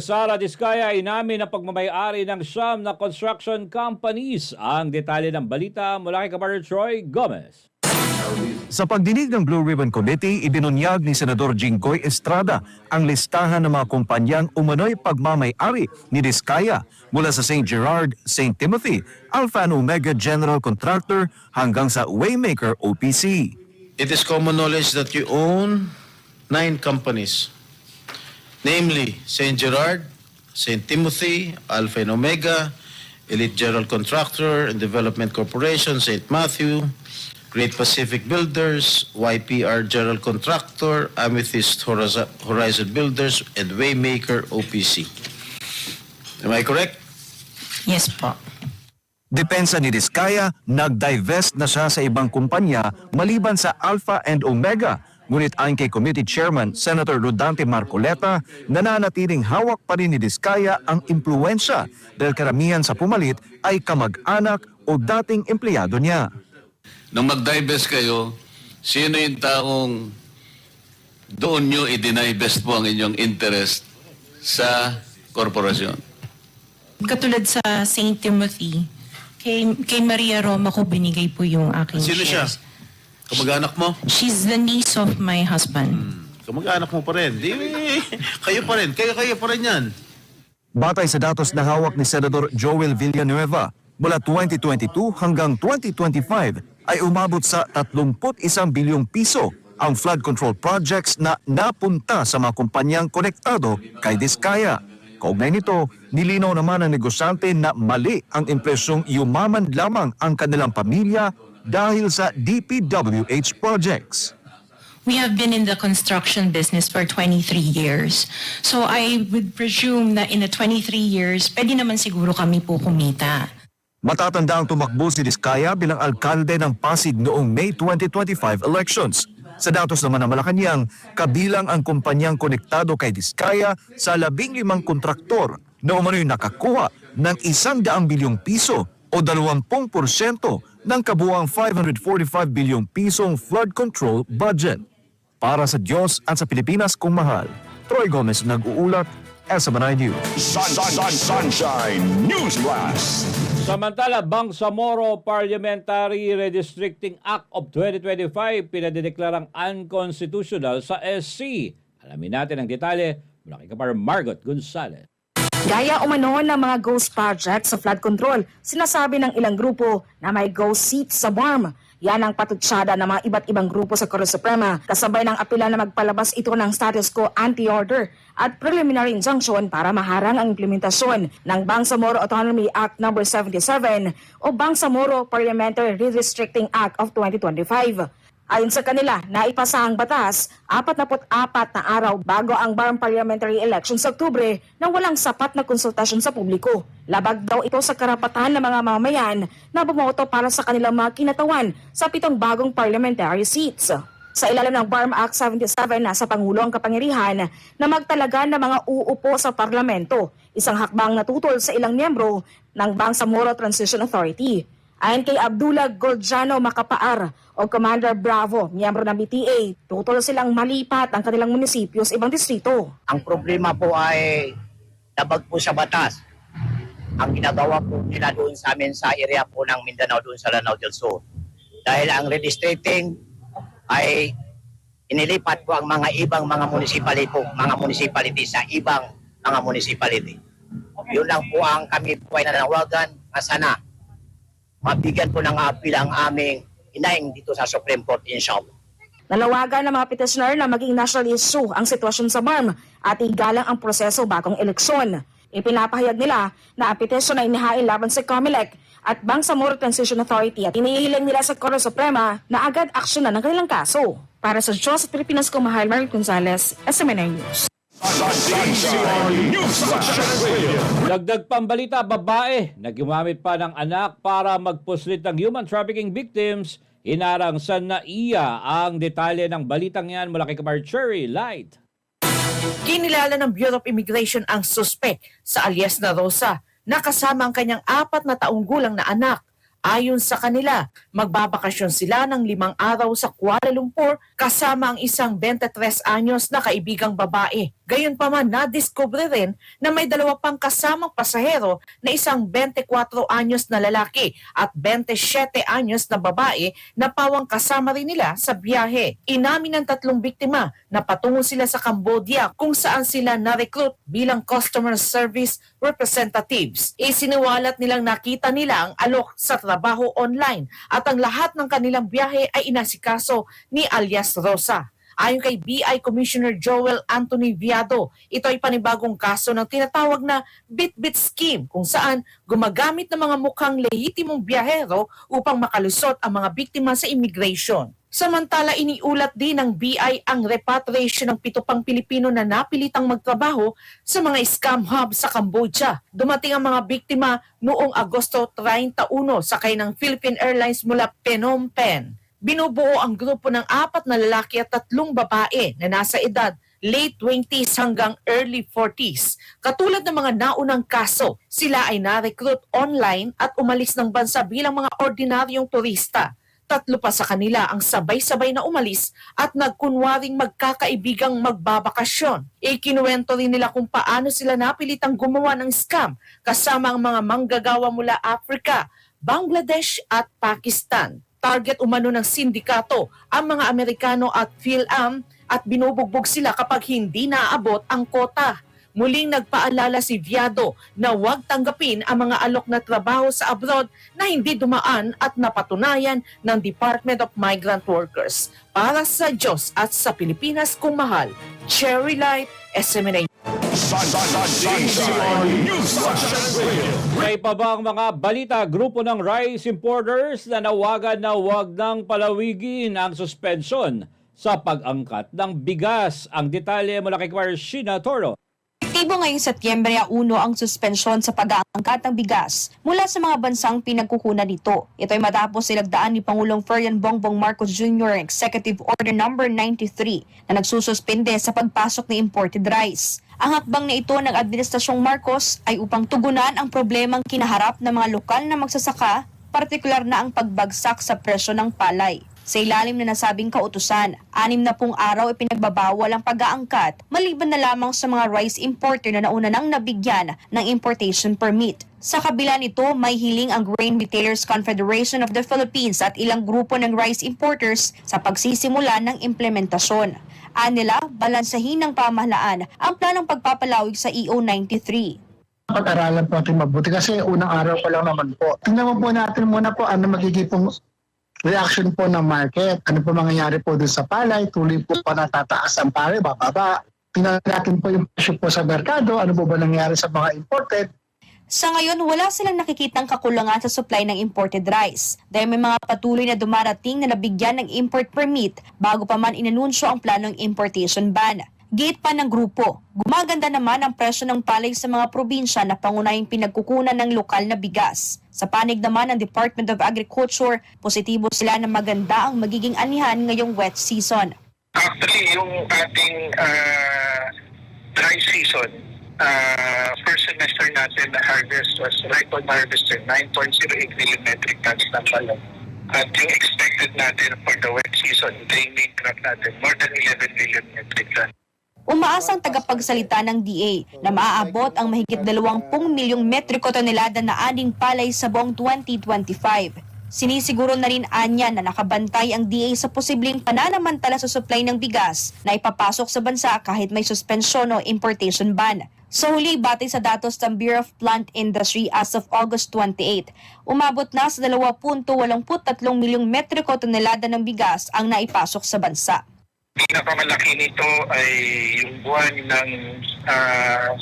Sara Diskaya inamin na pagmamayari ng siyam na construction companies. Ang detalye ng balita mula kay Kabaryo Troy Gomez. Sa pagdinig ng Blue Ribbon Committee, ibinunyag ni Senador Jinggoy Estrada ang listahan ng mga kumpanyang umano'y pagmamayari ni Diskaya mula sa St. Gerard, St. Timothy, Alpha Omega General Contractor hanggang sa Waymaker OPC. It is common knowledge that you own nine companies, namely St. Gerard, St. Timothy, Alpha and Omega, Elite General Contractor and Development Corporation, St. Matthew, Great Pacific Builders, YPR General Contractor, Amethyst Horizon Builders, and Waymaker OPC. Am I correct? Yes po. Depensa ni Diskaya, nag-divest na siya sa ibang kumpanya maliban sa Alpha and Omega. Ngunit ayon kay Committee Chairman Senator Rodante Marcoleta, nananatiling hawak pa rin ni Diskaya ang impluensya dahil karamihan sa pumalit ay kamag-anak o dating empleyado niya. Nung mag-divest kayo, sino yung taong doon nyo i-divest po ang inyong interest sa korporasyon? Katulad sa St. Timothy, kay, kay Maria Roma ko binigay po yung aking Sino siya? shares. Kamag-anak mo? She's the niece of my husband. Kamag-anak mo pa rin. Di, kayo pa rin. Kayo, kayo pa rin yan. Batay sa datos na hawak ni Senador Joel Villanueva, mula 2022 hanggang 2025 ay umabot sa 31 bilyong piso ang flood control projects na napunta sa mga kumpanyang konektado kay Diskaya. Kaugnay nito, nilinaw naman ng negosyante na mali ang impresyong yumaman lamang ang kanilang pamilya dahil sa DPWH projects. We have been in the construction business for 23 years. So I would presume na in the 23 years, pwede naman siguro kami po kumita. Matatanda ang tumakbo si Diskaya bilang alkalde ng Pasig noong May 2025 elections. Sa datos naman ng Malacanang, kabilang ang kumpanyang konektado kay Diskaya sa labing limang kontraktor na umano'y nakakuha ng isang daang bilyong piso o 20% ng kabuang 545 bilyong pisong flood control budget. Para sa Diyos at sa Pilipinas kung mahal, Troy Gomez nag-uulat, SMNI News. Sun, sun, sun, sunshine News Blast. Samantala, Bangsamoro Parliamentary Redistricting Act of 2025 pinadideklarang unconstitutional sa SC. Alamin natin ang detalye mula kay Kapar Margot Gonzalez. Gaya umano ng mga ghost project sa flood control, sinasabi ng ilang grupo na may ghost seats sa BARM. Yan ang patutsyada ng mga iba't ibang grupo sa Korte Suprema, kasabay ng apela na magpalabas ito ng status quo anti-order at preliminary injunction para maharang ang implementasyon ng Bangsamoro Autonomy Act No. 77 o Bangsamoro Parliamentary Redistricting Act of 2025. Ayon sa kanila, naipasa ang batas 44 na araw bago ang BARM parliamentary election sa Oktubre nang walang sapat na konsultasyon sa publiko. Labag daw ito sa karapatan ng mga mamamayan na bumoto para sa kanilang mga kinatawan sa pitong bagong parliamentary seats. Sa ilalim ng BARM Act 77, nasa Pangulo ang kapangyarihan na magtalaga ng mga uupo sa parlamento, isang hakbang natutol sa ilang miyembro ng Bangsamoro Transition Authority. Ayon kay Abdullah Gorjano Macapaar o Commander Bravo, miyembro ng BTA, tutol silang malipat ang kanilang munisipyo sa ibang distrito. Ang problema po ay labag po sa batas. Ang ginagawa po nila doon sa amin sa area po ng Mindanao doon sa Lanao del Sur. Dahil ang redistricting ay inilipat po ang mga ibang mga municipality po, mga municipality sa ibang mga municipality. Yun lang po ang kami po ay nanawagan na sana mabigyan po ng appeal ang aming inaing dito sa Supreme Court inshallah. Nalawagan ng mga petitioner na maging national issue ang sitwasyon sa BARM at igalang ang proseso bagong eleksyon. Ipinapahayag nila na ang petisyon ay inihain laban sa COMELEC at Bangsamoro Transition Authority at inihiling nila sa Korte Suprema na agad aksyonan ng kanilang kaso. Para sa Diyos at Pilipinas ko, Mahal Marie Gonzalez, SMNI News. Dagdag pambalita, babae na gumamit pa ng anak para magpuslit ng human trafficking victims, hinarang sa NAIA ang detalye ng balitang yan mula kay Kapar Cherry Light. Kinilala ng Bureau of Immigration ang suspect sa alias na Rosa na kasama ang kanyang apat na taong gulang na anak. Ayon sa kanila, magbabakasyon sila ng limang araw sa Kuala Lumpur kasama ang isang 23 anyos na kaibigang babae. Gayunpaman, nadiskubre rin na may dalawa pang kasamang pasahero na isang 24 anyos na lalaki at 27 anyos na babae na pawang kasama rin nila sa biyahe. Inamin ng tatlong biktima na patungo sila sa Cambodia kung saan sila na-recruit bilang customer service representatives. Isiniwalat nilang nakita nila ang alok sa trabaho online at ang lahat ng kanilang biyahe ay inasikaso ni alias Rosa. Ayon kay BI Commissioner Joel Anthony Viado, ito ay panibagong kaso ng tinatawag na bit-bit scheme kung saan gumagamit ng mga mukhang lehitimong biyahero upang makalusot ang mga biktima sa immigration. Samantala, iniulat din ng BI ang repatriation ng pito pang Pilipino na napilitang magtrabaho sa mga scam hub sa Cambodia. Dumating ang mga biktima noong Agosto 31 sakay ng Philippine Airlines mula Phnom Penh. Binubuo ang grupo ng apat na lalaki at tatlong babae na nasa edad late 20s hanggang early 40s. Katulad ng mga naunang kaso, sila ay na-recruit online at umalis ng bansa bilang mga ordinaryong turista. Tatlo pa sa kanila ang sabay-sabay na umalis at nagkunwaring magkakaibigang magbabakasyon. Ikinuwento rin nila kung paano sila napilitang gumawa ng scam kasama ang mga manggagawa mula Africa, Bangladesh at Pakistan. Target umano ng sindikato ang mga Amerikano at PhilAm at binubugbog sila kapag hindi naaabot ang kota. Muling nagpaalala si Viado na huwag tanggapin ang mga alok na trabaho sa abroad na hindi dumaan at napatunayan ng Department of Migrant Workers. Para sa Diyos at sa Pilipinas kung mahal, Cherry Light, SMNA. May pa bang mga balita grupo ng rice importers na nawagan na huwag nang palawigin ang suspension sa pag-angkat ng bigas? Ang detalye mula kay Quarshina Toro. Aktibo ngayong Setyembre 1 ang suspensyon sa pag-aangkat ng bigas mula sa mga bansang pinagkukunan nito. Ito ay matapos ilagdaan ni Pangulong Ferdinand Bongbong Marcos Jr. Executive Order No. 93 na nagsususpende sa pagpasok ng imported rice. Ang hakbang na ito ng Administrasyong Marcos ay upang tugunan ang problemang kinaharap ng mga lokal na magsasaka, partikular na ang pagbagsak sa presyo ng palay. Sa ilalim na nasabing kautusan, anim na pung araw ay pinagbabawal ang pag-aangkat maliban na lamang sa mga rice importer na nauna nang nabigyan ng importation permit. Sa kabila nito, may hiling ang Grain Retailers Confederation of the Philippines at ilang grupo ng rice importers sa pagsisimula ng implementasyon. Anila, balansahin ng pamahalaan ang planong pagpapalawig sa EO 93. pag-aralan po natin mabuti kasi unang araw pa lang naman po. Tingnan po natin muna po ano magiging pong reaction po ng market. Ano po mangyayari po dun sa palay, tuloy po pa natataas ang palay, bababa. Tingnan natin po yung presyo po sa merkado, ano po ba nangyayari sa mga imported. Sa ngayon, wala silang nakikitang kakulangan sa supply ng imported rice dahil may mga patuloy na dumarating na nabigyan ng import permit bago pa man inanunsyo ang planong importation ban. Gate pa ng grupo, gumaganda naman ang presyo ng palay sa mga probinsya na pangunahing pinagkukunan ng lokal na bigas. Sa panig naman ng Department of Agriculture, positibo sila na maganda ang magiging anihan ngayong wet season. Actually, yung ating ah, dry season, ah, first semester natin na harvest was record harvest eh, 9.08 million metric tons ng balon. At yung expected natin for the wet season, yung main crop natin, more than 11 million metric tons. Umaasang tagapagsalita ng DA na maaabot ang mahigit 20 milyong metriko tonelada na aning palay sa buong 2025. Sinisiguro na rin anya na nakabantay ang DA sa posibleng pananamantala sa supply ng bigas na ipapasok sa bansa kahit may suspensyon o importation ban. Sa huli, batay sa datos ng Bureau of Plant Industry as of August 28, umabot na sa 20.83 milyong metriko tonelada ng bigas ang naipasok sa bansa. Pinakamalaki nito ay yung buwan ng ah,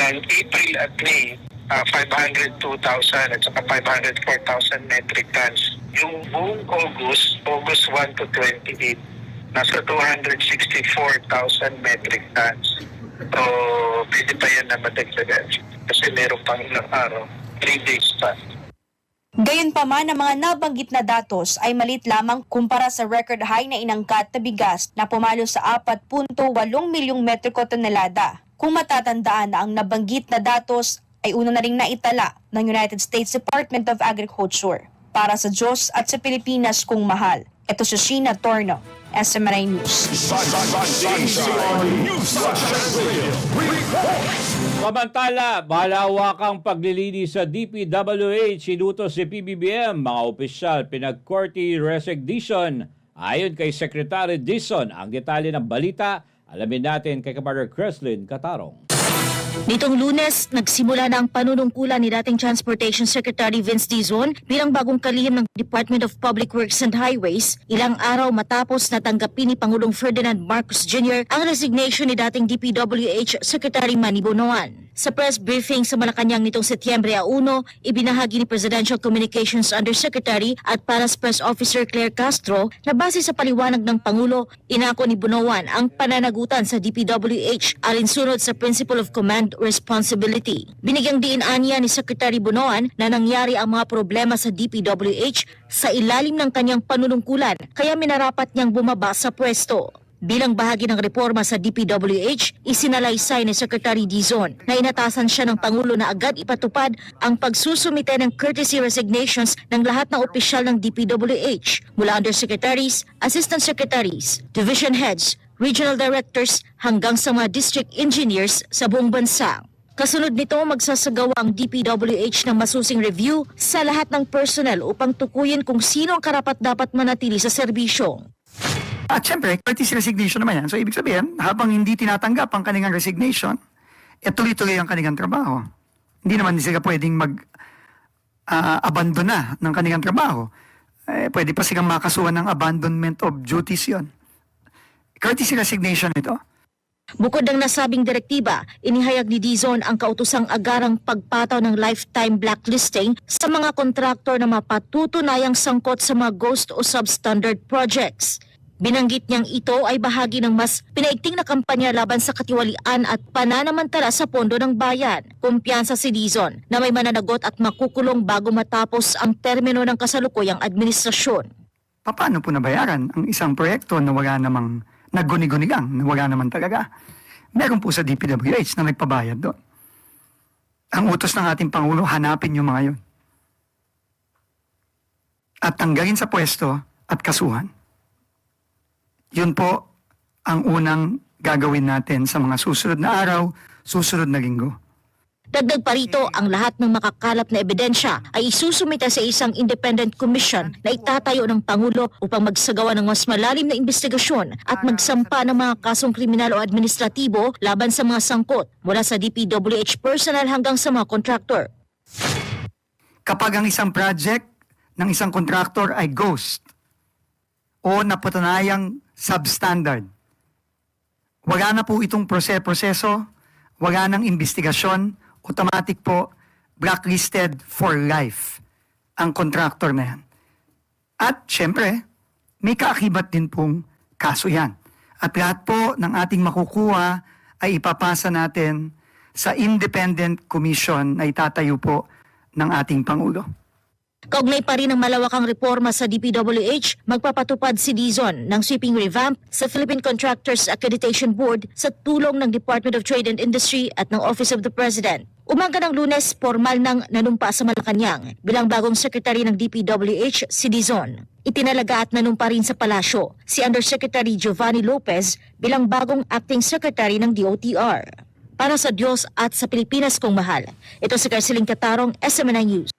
ng April at May, ah, 502,000 at saka 504,000 metric tons. Yung buong August, August 1 to 28, nasa 264,000 metric tons. So, pwede pa yan na madagdagan. Kasi meron pang ilang araw, 3 days pa. Gayunpaman ang mga nabanggit na datos ay malit lamang kumpara sa record high na inangkat na bigas na pumalo sa 4.8 milyong metriko tonelada. Kung matatandaan na ang nabanggit na datos ay una na ring naitala ng United States Department of Agriculture para sa Diyos at sa Pilipinas kung mahal. Ito si Sheena Torno, SMNI News. Sunshine News Report. Samantala, malawakang paglilinis sa DPWH sinuto si PBBM, mga opisyal pinag-courtly resignation. Ayon kay Secretary Dison, ang detalye ng balita, alamin natin kay Kapader Creslin Katarong. Nitong lunes, nagsimula na ang panunungkulan ni dating Transportation Secretary Vince Dizon bilang bagong kalihim ng Department of Public Works and Highways ilang araw matapos na tanggapin ni Pangulong Ferdinand Marcos Jr. ang resignation ni dating DPWH Secretary Manny Bonoan. Sa press briefing sa Malacanang nitong Setyembre 1, ibinahagi ni Presidential Communications Undersecretary at Palace Press Officer Claire Castro na base sa paliwanag ng Pangulo, inako ni Bonoan ang pananagutan sa DPWH alinsunod sa Principle of Command Responsibility. Binigyang diin anya ni Secretary Bonoan na nangyari ang mga problema sa DPWH sa ilalim ng kanyang panunungkulan kaya minarapat niyang bumaba sa pwesto. Bilang bahagi ng reforma sa DPWH, isinalaysay ni Secretary Dizon na inatasan siya ng Pangulo na agad ipatupad ang pagsusumite ng courtesy resignations ng lahat ng opisyal ng DPWH mula undersecretaries, assistant secretaries, division heads, regional directors hanggang sa mga district engineers sa buong bansa. Kasunod nito, magsasagawa ang DPWH ng masusing review sa lahat ng personnel upang tukuyin kung sino ang karapat-dapat manatili sa serbisyo. At syempre, courtesy resignation naman yan. So ibig sabihin, habang hindi tinatanggap ang kanilang resignation, eh tuloy-tuloy ang kanilang trabaho. Hindi naman sila pwedeng mag ah, abandona ng kanilang trabaho. Eh, pwede pa silang makasuhan ng abandonment of duties yon. Courtesy resignation ito. Bukod ng nasabing direktiba, inihayag ni Dizon ang kautusang agarang pagpataw ng lifetime blacklisting sa mga kontraktor na mapatutunayang sangkot sa mga ghost o substandard projects. Binanggit niyang ito ay bahagi ng mas pinaigting na kampanya laban sa katiwalian at pananamantala sa pondo ng bayan. Kumpiyansa si Dizon na may mananagot at makukulong bago matapos ang termino ng kasalukuyang administrasyon. Paano po nabayaran ang isang proyekto na wala namang nagguni-gunigang, na wala naman talaga? Meron po sa DPWH na nagpabayad doon. Ang utos ng ating Pangulo, hanapin yung mga yun. At tanggalin sa pwesto at kasuhan. Yun po ang unang gagawin natin sa mga susunod na araw, susunod na linggo. Dagdag pa rito, ang lahat ng makakalap na ebidensya ay isusumite sa isang independent commission na itatayo ng Pangulo upang magsagawa ng mas malalim na investigasyon at magsampa ng mga kasong kriminal o administratibo laban sa mga sangkot mula sa DPWH personnel hanggang sa mga kontraktor. Kapag ang isang project ng isang contractor ay ghost o napatunayang substandard, wala na po itong prose- proseso, wala nang investigasyon, automatic po blacklisted for life ang contractor na yan. At syempre, may kaakibat din pong kaso yan. At lahat po ng ating makukuha ay ipapasa natin sa independent commission na itatayo po ng ating Pangulo. Kaugnay pa rin ang malawakang reforma sa DPWH, magpapatupad si Dizon ng sweeping revamp sa Philippine Contractors Accreditation Board sa tulong ng Department of Trade and Industry at ng Office of the President. Umaga ng lunes, formal nang nanumpa sa Malacanang bilang bagong secretary ng DPWH si Dizon. Itinalaga at nanumpa rin sa palasyo si Undersecretary Giovanni Lopez bilang bagong acting secretary ng DOTR. Para sa Diyos at sa Pilipinas kong mahal, ito si Carceling Katarong, SMNI News.